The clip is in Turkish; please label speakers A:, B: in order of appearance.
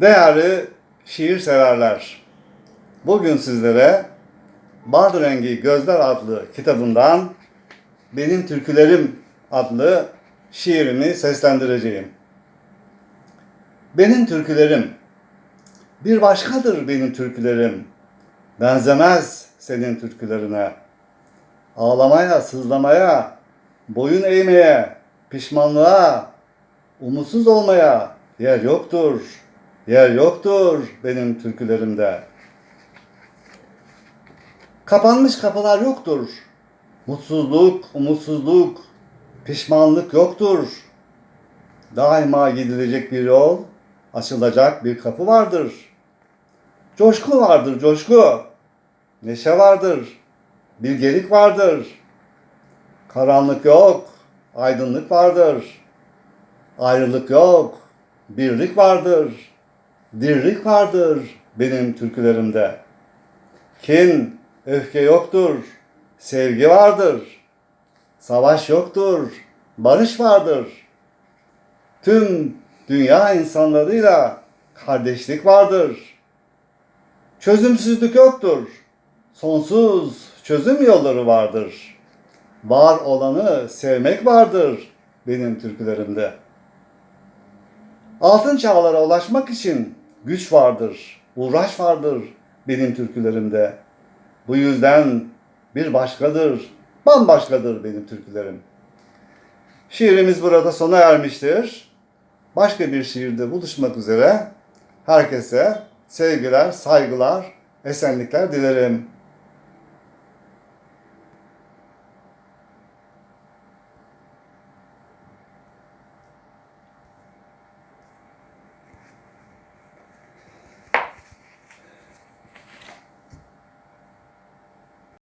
A: Değerli şiir severler, bugün sizlere Bal Rengi Gözler adlı kitabından Benim Türkülerim adlı şiirimi seslendireceğim. Benim türkülerim, bir başkadır benim türkülerim, benzemez senin türkülerine. Ağlamaya, sızlamaya, boyun eğmeye, pişmanlığa, umutsuz olmaya yer yoktur. Yer yoktur benim türkülerimde. Kapanmış kapılar yoktur. Mutsuzluk, umutsuzluk, pişmanlık yoktur. Daima gidilecek bir yol, açılacak bir kapı vardır. Coşku vardır, coşku. Neşe vardır. Bilgelik vardır. Karanlık yok, aydınlık vardır. Ayrılık yok, birlik vardır. Dirlik vardır benim türkülerimde. Kin, öfke yoktur, sevgi vardır. Savaş yoktur, barış vardır. Tüm dünya insanlarıyla kardeşlik vardır. Çözümsüzlük yoktur. Sonsuz çözüm yolları vardır. Var olanı sevmek vardır benim türkülerimde. Altın çağlara ulaşmak için güç vardır, uğraş vardır benim türkülerimde. Bu yüzden bir başkadır, bambaşkadır benim türkülerim. Şiirimiz burada sona ermiştir. Başka bir şiirde buluşmak üzere herkese sevgiler, saygılar, esenlikler dilerim.